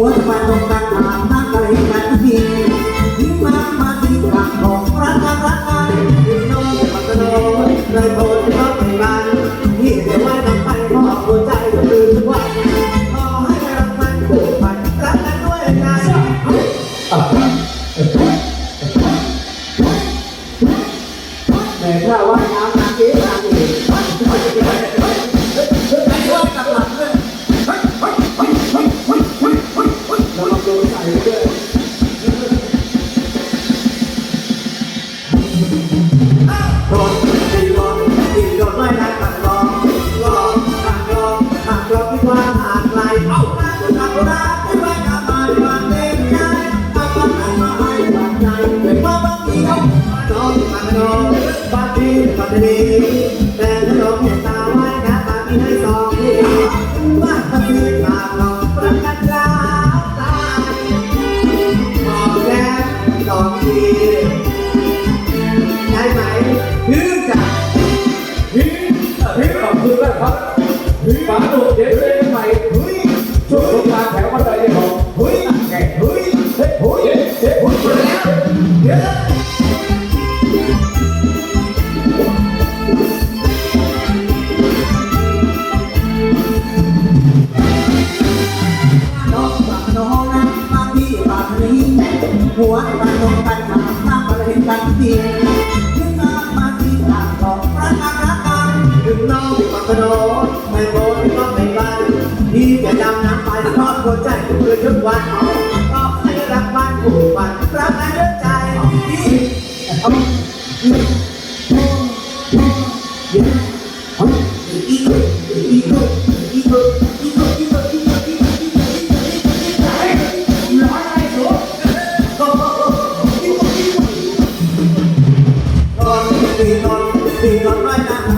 หัวมาตรงกันอาบน้ำอะไรกันทีนี่มามาที่ปกขรักกันรักกันนี่น้องมันเลยโดนก็ไม่บานนี่เดี๋ยวไว้ำไปขอหัวใจก็ลืมทุวันขอให้รักมันผูกพันรักกันด้วยนะแต่ถ้าว่าน้ำน้ำเอง โดนตีโดนตีโดนไม่ได้ตัดกองกองตัดกองตัดกองที่ว่าผ่านไกเอาหน้คุณทก ฟ้าดุเจ๊เจ๊ม่เฮ้ยชุดลงมาแถาเลยเดียวฮ้ยแก่ฮ้ยเฮฮ้ยเฮ้ยเฮ้ยเดี๋ยน้องฝั่งน้องนะมาที่ฝั่งนี้หวฝั่งตรงกันมามาเลยนที วันก็ให้รักบ้านผูกวันรับงานด้วยใจที่เอาอีกอีกอีกอีกตีนอนตีนอนไว้นะ